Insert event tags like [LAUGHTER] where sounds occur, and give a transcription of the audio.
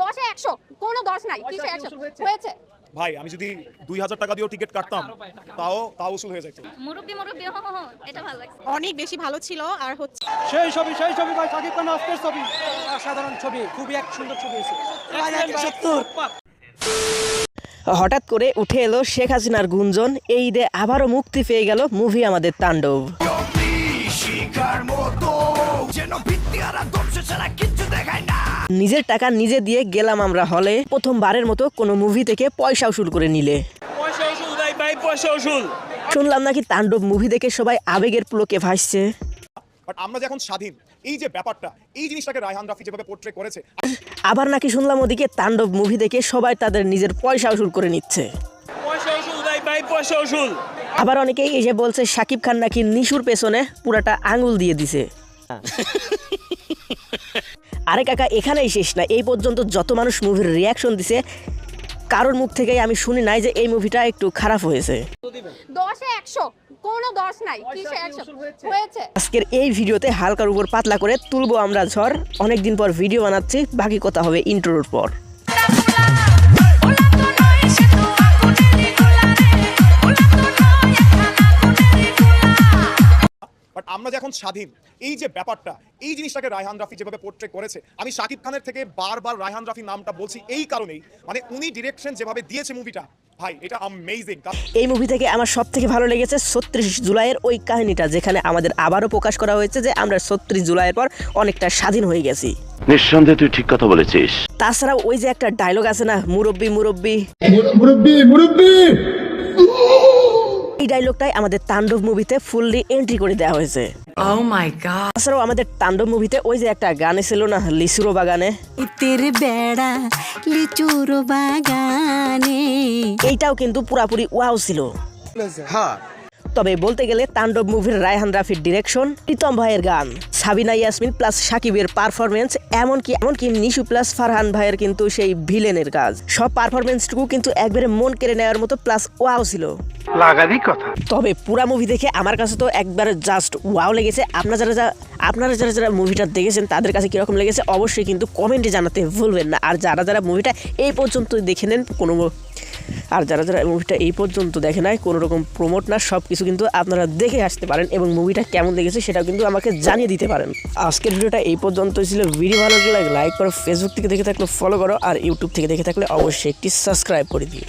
দশে একশো কোনো দশ নাই কিসে একশো। হয়েছে? ভাই আমি যদি দুই হাজার টাকা দিয়েও টিকিট কাটতাম তাও তাও উসুল হয়ে যেত মুরব্বি মুরব্বি হো হো হো, এটা ভালো লাগছে। অনেক বেশি ভালো ছিল আর হচ্ছে সেই ছবি সেই ছবি ভাই সাকিব খান আজকের ছবি। অসাধারণ ছবি খুবই এক সুন্দর ছবি হয়েছে। হঠাৎ করে উঠে এলো শেখ হাসিনার গুঞ্জন এই ঈদে আবারও মুক্তি পেয়ে গেল মুভি আমাদের তাণ্ডব। নিজের টাকা নিজে দিয়ে গেলাম আমরা হলে। প্রথমবারের মতো কোনো মুভি থেকে পয়সা উসুল করে নিলে। পয়সা উসুল ভাই ভাই পয়সা উসুল শুনলাম নাকি তাণ্ডব মুভি দেখে সবাই আবেগের পুলকে ভাসছে। বাট আমরা যে স্বাধীন এই যে ব্যাপারটা এই জিনিসটাকে রায়হান রাফি যেভাবে পোর্ট্রে করেছে আবার নাকি শুনলাম ওদিকে তাণ্ডব মুভি দেখে সবাই তাদের নিজের পয়সা উসুল করে নিচ্ছে। পয়সা উসুল ভাই ভাই পয়সা উসুল আবার অনেকেই এসে বলছে শাকিব খান নাকি নিশুর পেছনে পুরাটা আঙুল দিয়ে দিছে। [LAUGHS] আরে কাকা এখানেই শেষ না। এই পর্যন্ত যত মানুষ মুভির রিয়াকশন দিছে কারোর মুখ থেকেই আমি শুনি নাই যে এই মুভিটা একটু খারাপ হয়েছে। দশে একশো কোনো দশ নাই হয়েছে। আজকের এই ভিডিওতে হালকার উপর পাতলা করে তুলবো আমরা ঝড়। অনেকদিন পর ভিডিও বানাচ্ছি বাকি কথা হবে ইন্ট্রোর পর। আমরা যে এখন স্বাধীন এই যে ব্যাপারটা এই জিনিসটাকে রায়হান রাফি যেভাবে পোর্ট্রে করেছে আমি শাকিব খানের থেকে বারবার রায়হান রাফি নামটা বলছি এই কারণেই। মানে উনি ডিরেকশন যেভাবে দিয়েছে মুভিটা ভাই এটা অ্যামেজিং এই মুভি থেকে আমার সব থেকে ভালো লেগেছে ছত্রিশ জুলাইয়ের ওই কাহিনীটা যেখানে আমাদের আবারও প্রকাশ করা হয়েছে যে আমরা ছত্রিশ জুলাইয়ের পর অনেকটা স্বাধীন হয়ে গেছি। নিঃসন্দেহে তুই ঠিক কথা বলেছিস। তাছাড়া ওই যে একটা ডায়লগ আছে না মুরব্বী। মুরব্বী মুরব্বি মুরব্বি! এই ডায়লগটাই আমাদের তাণ্ডব মুভিতে ফুললি এন্ট্রি করে দেওয়া হয়েছে। ও মাই গড তাছাড়াও আমাদের তাণ্ডব মুভিতে ওই যে একটা গানে ছিল না লিচুরো বাগানে? তেরে বেড়া লিচুর বাগানে। এইটাও কিন্তু পুরাপুরি ওয়াও ছিল। তবে বলতে গেলে তাণ্ডব মুভির রায়হান রাফির ডিরেকশন প্রীতম ভাইয়ের গান। সাবিনা ইয়াসমিন প্লাস সাকিবের পারফরমেন্স এমনকি এমনকি নিশু প্লাস ফারহান ভাইয়ের কিন্তু সেই ভিলেনের কাজ। সব পারফরমেন্সটুকু কিন্তু একবারে মন কেড়ে নেওয়ার মতো প্লাস ওয়াও ছিল। লাগারই কথা। তবে পুরা মুভি দেখে আমার কাছে তো একবার জাস্ট ওয়াও লেগেছে। আপনারা যারা যা আপনারা যারা যারা মুভিটা দেখেছেন তাদের কাছে কীরকম লেগেছে অবশ্যই কিন্তু কমেন্টে জানাতে ভুলবেন না। আর যারা যারা মুভিটা এই পর্যন্ত দেখে নেন কোনো আর যারা যারা মুভিটা এই পর্যন্ত দেখে নাই, কোনো রকম প্রমোট না সব কিছু কিন্তু আপনারা দেখে আসতে পারেন এবং মুভিটা কেমন লেগেছে সেটাও কিন্তু আমাকে জানিয়ে দিতে পারেন। আজকের ভিডিওটা এই পর্যন্ত ছিল। ভিডিও ভালো লাগলে লাইক করো ফেসবুক থেকে দেখে থাকলে ফলো করো, আর ইউটিউব থেকে দেখে থাকলে অবশ্যই একটি সাবস্ক্রাইব করে দিও।